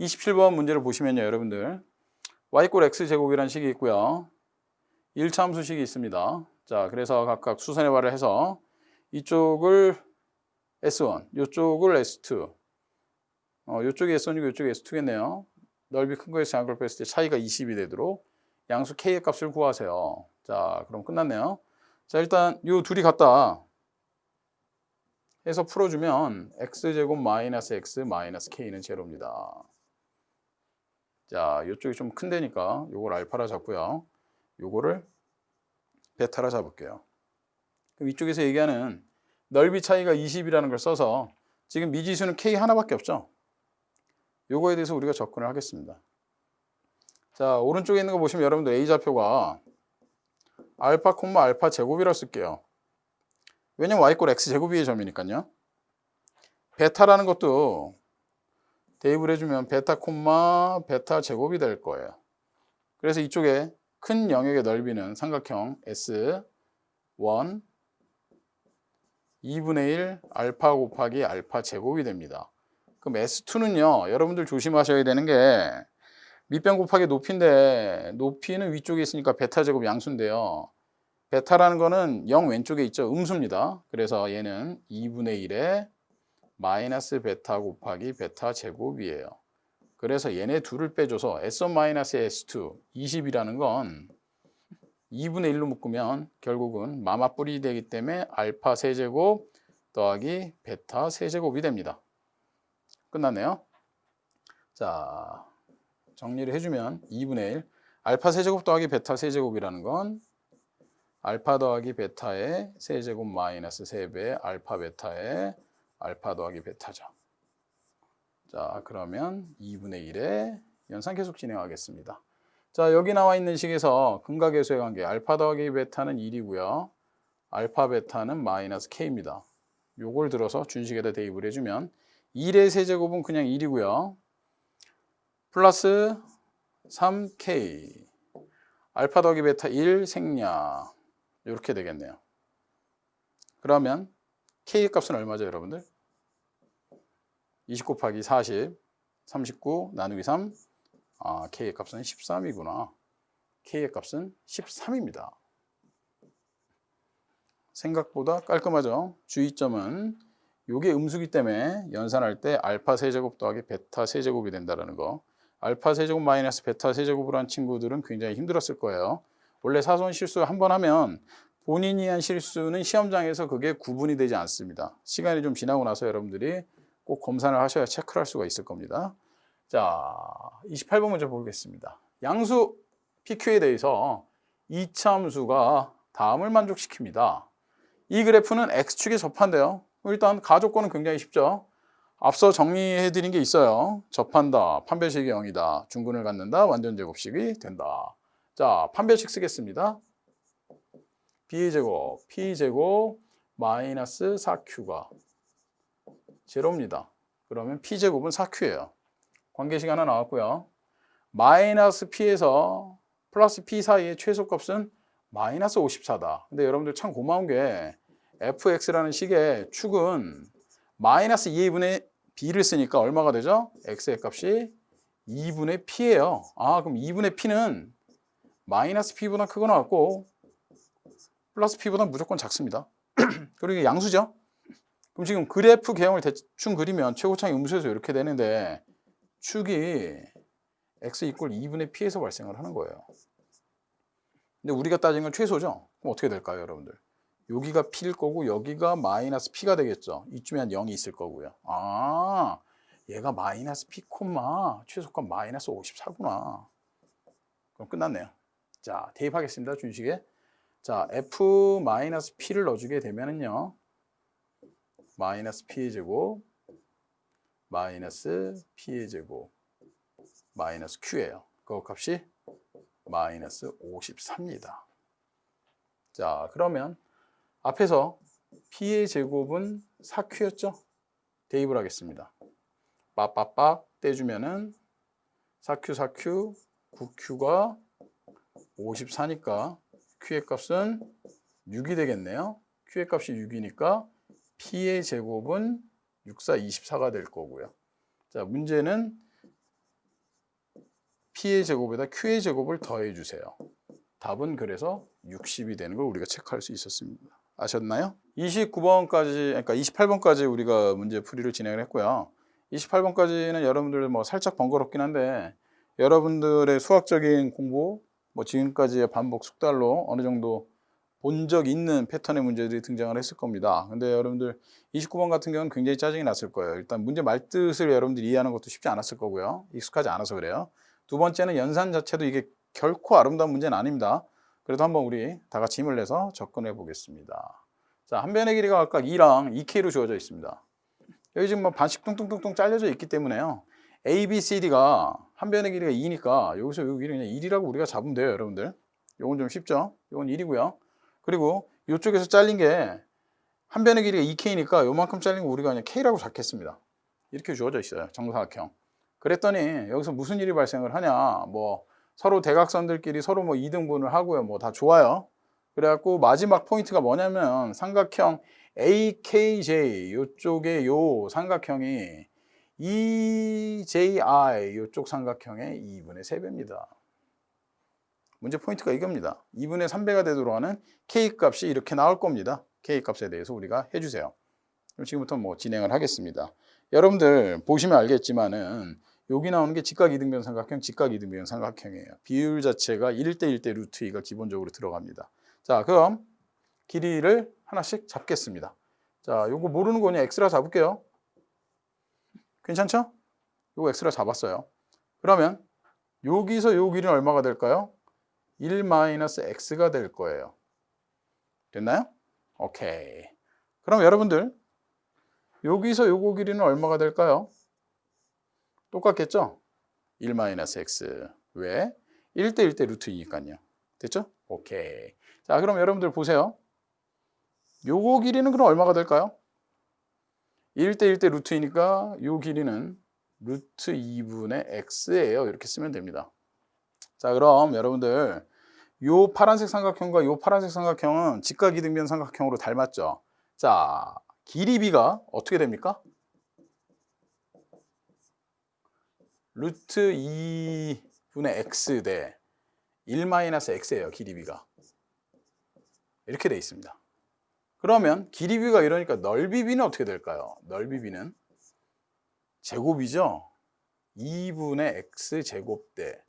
27번 문제를 보시면요, 여러분들. y꼴 x제곱이라는 식이 있고요. 1차 함수식이 있습니다. 자, 그래서 각각 수선의 발을 해서 이쪽을 S1, 이쪽을 S2. 어, 이쪽이 S1이고 이쪽이 S2겠네요. 넓이 큰 거에서 작은 걸 뺐을 때 차이가 20이 되도록 양수 K의 값을 구하세요. 자, 그럼 끝났네요. 자, 일단 이 둘이 같다. 해서 풀어주면 x제곱 마이너스 x 마이너스 k는 제로입니다. 자, 이쪽이 좀 큰 데니까 요걸 알파라 잡고요. 요거를 베타라 잡을게요. 그럼 이쪽에서 얘기하는 넓이 차이가 20이라는 걸 써서 지금 미지수는 k 하나밖에 없죠. 요거에 대해서 우리가 접근을 하겠습니다. 자, 오른쪽에 있는 거 보시면 여러분들 a 좌표가 알파 콤마 알파 제곱이라고 쓸게요. 왜냐면 y 꼴 x 제곱이의 점이니까요. 베타라는 것도 대입을 해주면 베타 콤마 베타 제곱이 될 거예요. 그래서 이쪽에 큰 영역의 넓이는 삼각형 S1 2분의 1 알파 곱하기 알파 제곱이 됩니다. 그럼 S2는요, 여러분들 조심하셔야 되는 게 밑변 곱하기 높이인데 높이는 위쪽에 있으니까 베타 제곱 양수인데요. 베타라는 거는 0 왼쪽에 있죠. 음수입니다. 그래서 얘는 2분의 1에 마이너스 베타 곱하기 베타 제곱이에요. 그래서 얘네 둘을 빼줘서 S1 마이너스 S2 20이라는 건 2분의 1로 묶으면 결국은 마마 뿔이 되기 때문에 알파 세제곱 더하기 베타 세제곱이 됩니다. 끝났네요. 자, 정리를 해주면 2분의 1 알파 세제곱 더하기 베타 세제곱이라는 건 알파 더하기 베타의 세제곱 마이너스 3배 알파 베타의 알파 더하기 베타죠. 자, 그러면 2분의 1에 연산 계속 진행하겠습니다. 자, 여기 나와 있는 식에서 근각계수의 관계 알파 더하기 베타는 1이고요. 알파 베타는 마이너스 k입니다. 요걸 들어서 준식에다 대입을 해주면 1의 세제곱은 그냥 1이고요. 플러스 3k 알파 더하기 베타 1 생략 이렇게 되겠네요. 그러면 k 값은 얼마죠, 여러분들? 20 곱하기 40, 39 나누기 3. 아, k의 값은 13이구나. k의 값은 13입니다. 생각보다 깔끔하죠. 주의점은 이게 음수기 때문에 연산할 때 알파 세제곱 더하기 베타 세제곱이 된다는 거. 알파 세제곱 마이너스 베타 세제곱을 한 친구들은 굉장히 힘들었을 거예요. 원래 사소한 실수 한 번 하면 본인이 한 실수는 시험장에서 그게 구분이 되지 않습니다. 시간이 좀 지나고 나서 여러분들이 꼭 검사를 하셔야 체크를 할 수가 있을 겁니다. 자, 28번 문제 보겠습니다. 양수 PQ에 대해서 이차함수가 다음을 만족시킵니다. 이 그래프는 X축에 접한대요. 일단 가조건은 굉장히 쉽죠. 앞서 정리해 드린 게 있어요. 접한다, 판별식이 0이다, 중근을 갖는다, 완전 제곱식이 된다. 자, 판별식 쓰겠습니다. B의 제곱, P 제곱 마이너스 4Q가 제로입니다. 그러면 P제곱은 4Q예요. 관계식 하나 나왔고요. 마이너스 P에서 플러스 P 사이의 최소값은 마이너스 54다. 근데 여러분들 참 고마운 게 fx라는 식의 축은 마이너스 2분의 b를 쓰니까 얼마가 되죠? x의 값이 2분의 p예요. 아 그럼 2분의 p는 마이너스 p보다 크거나 같고 플러스 p보다 무조건 작습니다. 그리고 이게 양수죠. 그럼 지금 그래프 개형을 대충 그리면 최고차이 음수에서 이렇게 되는데 축이 x 이꼴 2분의 p에서 발생을 하는 거예요. 근데 우리가 따진 건 최소죠. 그럼 어떻게 될까요, 여러분들? 여기가 p일 거고 여기가 마이너스 p가 되겠죠. 이쯤에 한 0이 있을 거고요. 아, 얘가 마이너스 p 콤마 최소값 마이너스 54구나. 그럼 끝났네요. 자, 대입하겠습니다. 준식에. 자, f 마이너스 p를 넣어주게 되면은요. 마이너스 p의 제곱 마이너스 p의 제곱 마이너스 q예요. 그 값이 마이너스 54입니다. 자, 그러면 앞에서 p의 제곱은 4q였죠? 대입을 하겠습니다. 빡빡빡 떼주면은 4q, 4q, 9q가 54니까 q의 값은 6이 되겠네요. q의 값이 6이니까 p의 제곱은 6, 4, 24가 될 거고요. 자, 문제는 P의 제곱에다 Q의 제곱을 더해 주세요. 답은 그래서 60이 되는 걸 우리가 체크할 수 있었습니다. 아셨나요? 29번까지, 그러니까 28번까지 우리가 문제 풀이를 진행을 했고요. 28번까지는 여러분들 뭐 살짝 번거롭긴 한데 여러분들의 수학적인 공부, 뭐 지금까지의 반복 숙달로 어느 정도 본 적 있는 패턴의 문제들이 등장을 했을 겁니다. 근데 여러분들 29번 같은 경우는 굉장히 짜증이 났을 거예요. 일단 문제 말뜻을 여러분들이 이해하는 것도 쉽지 않았을 거고요. 익숙하지 않아서 그래요. 두 번째는 연산 자체도 이게 결코 아름다운 문제는 아닙니다. 그래도 한번 우리 다 같이 힘을 내서 접근해 보겠습니다. 자, 한 변의 길이가 각각 2랑 2K로 주어져 있습니다. 여기 지금 뭐 반씩 뚱뚱뚱뚱 잘려져 있기 때문에요. A, B, C, D가 한 변의 길이가 2니까 여기서 여기 그냥 1이라고 우리가 잡으면 돼요, 여러분들. 요건 좀 쉽죠? 요건 1이고요. 그리고 이쪽에서 잘린 게 한 변의 길이가 2K니까 요만큼 잘린 거 우리가 그냥 K라고 잡겠습니다. 이렇게 주어져 있어요. 정사각형. 그랬더니 여기서 무슨 일이 발생을 하냐? 뭐 서로 대각선들끼리 서로 뭐 이등분을 하고요. 뭐 다 좋아요. 그래갖고 마지막 포인트가 뭐냐면 삼각형 AKJ 요쪽에 요 삼각형이 EJI 요쪽 삼각형의 2분의 3배입니다. 문제 포인트가 이겁니다. 2분의 3배가 되도록 하는 K 값이 이렇게 나올 겁니다. K 값에 대해서 우리가 해주세요. 그럼 지금부터 뭐 진행을 하겠습니다. 여러분들 보시면 알겠지만은 여기 나오는 게 직각 이등변 삼각형, 직각 이등변 삼각형이에요. 비율 자체가 1대 1대 루트 2가 기본적으로 들어갑니다. 자, 그럼 길이를 하나씩 잡겠습니다. 자, 요거 모르는 거냐 x라 잡을게요. 괜찮죠? 요거 x라 잡았어요. 그러면 여기서 요 길이는 얼마가 될까요? 1-x가 될 거예요. 됐나요? 오케이. 그럼 여러분들 여기서 요거 길이는 얼마가 될까요? 똑같겠죠? 1-x. 왜? 1대 1대 루트 2니까요. 됐죠? 오케이. 자, 그럼 여러분들 보세요. 요거 길이는 그럼 얼마가 될까요? 1대 1대 루트 2니까 요 길이는 루트 2분의 x예요. 이렇게 쓰면 됩니다. 자, 그럼 여러분들 요 파란색 삼각형과 요 파란색 삼각형은 직각이등변 삼각형으로 닮았죠. 자, 길이 b가 어떻게 됩니까? 루트 2분의 x 대 1-x예요. 길이 b가. 이렇게 돼 있습니다. 그러면 길이 b가 이러니까 넓이 b는 어떻게 될까요? 넓이 b는 제곱이죠. 2분의 x 제곱 대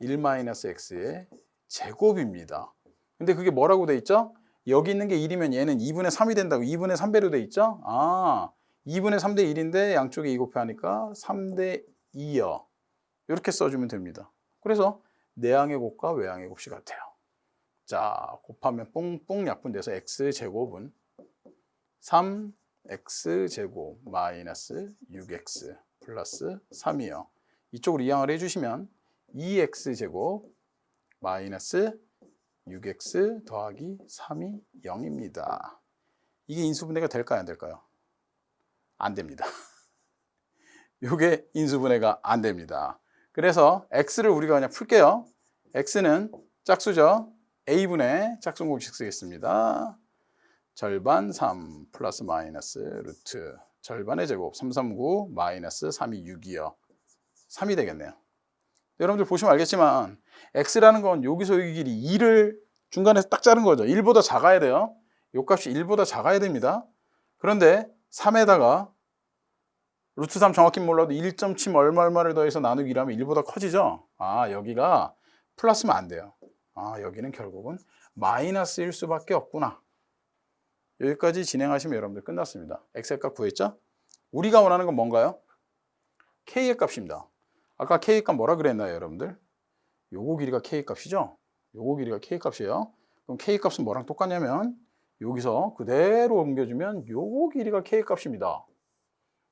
1-x의 제곱입니다. 근데 그게 뭐라고 돼 있죠? 여기 있는 게 1이면 얘는 2분의 3이 된다고 2분의 3배로 돼 있죠? 아, 2분의 3대 1인데 양쪽에 2 곱하니까 3대 2여. 이렇게 써주면 됩니다. 그래서 내항의 곱과 외항의 곱이 같아요. 자, 곱하면 뽕뽕 약분돼서 x제곱은 3x제곱 마이너스 6x 플러스 3이요. 이쪽으로 이항을 해주시면 2x제곱 마이너스 6x 더하기 3이 0입니다. 이게 인수분해가 될까요? 안 될까요? 안 됩니다. 이게 인수분해가 안 됩니다. 그래서 x를 우리가 그냥 풀게요. x는 짝수죠. a분의 짝수 공식 쓰겠습니다. 절반 3 플러스 마이너스 루트 절반의 제곱 339 마이너스 3이 6이요. 3이 되겠네요. 여러분들 보시면 알겠지만 x라는 건 여기서 여기 길이 2를 중간에서 딱 자른 거죠. 1보다 작아야 돼요. 요 값이 1보다 작아야 됩니다. 그런데 3에다가 루트 3 정확히 몰라도 1.7 얼마 얼마를 더해서 나누기 하면 1보다 커지죠. 아 여기가 플러스면 안 돼요. 아 여기는 결국은 마이너스일 수밖에 없구나. 여기까지 진행하시면 여러분들 끝났습니다. x의 값 구했죠? 우리가 원하는 건 뭔가요? k의 값입니다. 아까 k 값 뭐라 그랬나요, 여러분들? 요거 길이가 k 값이죠? 요거 길이가 k 값이에요. 그럼 k 값은 뭐랑 똑같냐면 여기서 그대로 옮겨주면 요거 길이가 k 값입니다.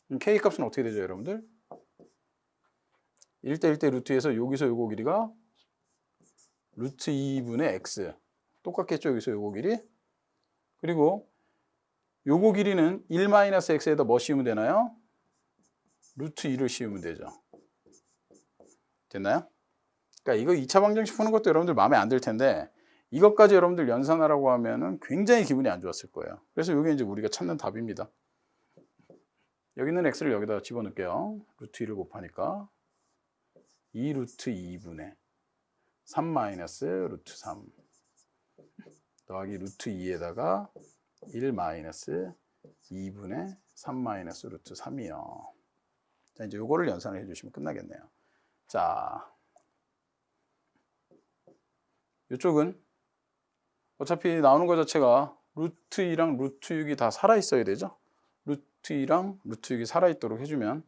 그럼 k 값은 어떻게 되죠, 여러분들? 1대 1대 루트에서 여기서 요거 길이가 루트 2분의 x 똑같겠죠, 여기서 요거 길이? 그리고 요거 길이는 1-x에다 뭐 씌우면 되나요? 루트 2를 씌우면 되죠. 됐나요? 그러니까 이거 2차 방정식 푸는 것도 여러분들 마음에 안 들 텐데 이것까지 여러분들 연산하라고 하면은 굉장히 기분이 안 좋았을 거예요. 그래서 이게 이제 우리가 찾는 답입니다. 여기 있는 x를 여기다 집어넣을게요. 루트 2를 곱하니까 2 루트 2분의 3 마이너스 루트 3 더하기 루트 2에다가 1 마이너스 2분의 3 마이너스 루트 3이요. 자, 이제 요거를 연산을 해주시면 끝나겠네요. 자, 이쪽은 어차피 나오는 것 자체가 루트 2랑 루트 6이 다 살아 있어야 되죠. 루트 2랑 루트 6이 살아 있도록 해주면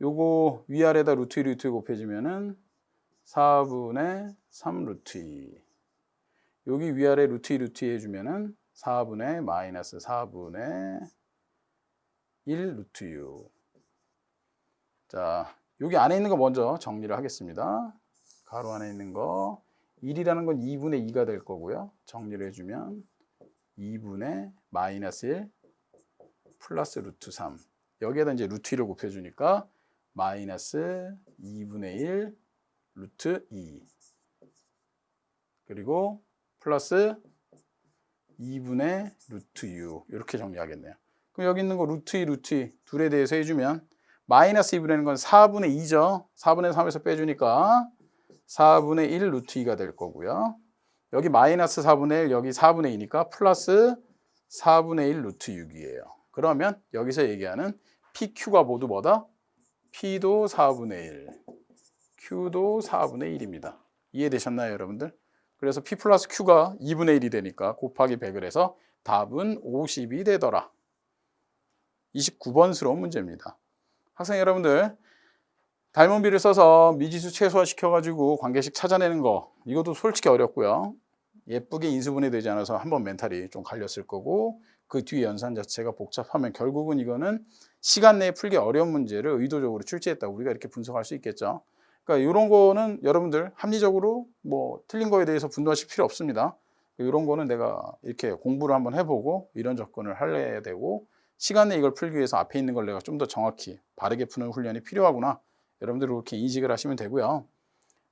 요거 위아래다 루트 2 루트 2 곱해지면은 4분의 3 루트 2 여기 위아래 루트 2 루트 2 해주면은 4분의 마이너스 4분의 1 루트 6 자, 여기 안에 있는 거 먼저 정리를 하겠습니다. 가로 안에 있는 거 1이라는 건 2분의 2가 될 거고요. 정리를 해주면 2분의 마이너스 1 플러스 루트 3 여기에다 이제 루트 1을 곱해주니까 마이너스 2분의 1 루트 2 그리고 플러스 2분의 루트 6 이렇게 정리하겠네요. 그럼 여기 있는 거 루트 2 루트 2 둘에 대해서 해주면 마이너스 2분의 건 4분의 2죠. 4분의 3에서 빼주니까 4분의 1 루트 2가 될 거고요. 여기 마이너스 4분의 1 여기 4분의 2니까 플러스 4분의 1 루트 6이에요. 그러면 여기서 얘기하는 PQ가 모두 뭐다? P도 4분의 1, Q도 4분의 1입니다. 이해되셨나요, 여러분들? 그래서 P 플러스 Q가 2분의 1이 되니까 곱하기 100을 해서 답은 50이 되더라. 29번 스러운 문제입니다. 학생 여러분들, 닮은비를 써서 미지수 최소화시켜가지고 관계식 찾아내는 거 이것도 솔직히 어렵고요. 예쁘게 인수분해 되지 않아서 한번 멘탈이 좀 갈렸을 거고 그 뒤 연산 자체가 복잡하면 결국은 이거는 시간 내에 풀기 어려운 문제를 의도적으로 출제했다 우리가 이렇게 분석할 수 있겠죠. 그러니까 이런 거는 여러분들 합리적으로 뭐 틀린 거에 대해서 분노하실 필요 없습니다. 이런 거는 내가 이렇게 공부를 한번 해보고 이런 접근을 할래야 되고 시간 내에 이걸 풀기 위해서 앞에 있는 걸 내가 좀 더 정확히 바르게 푸는 훈련이 필요하구나. 여러분들 그렇게 인식을 하시면 되고요.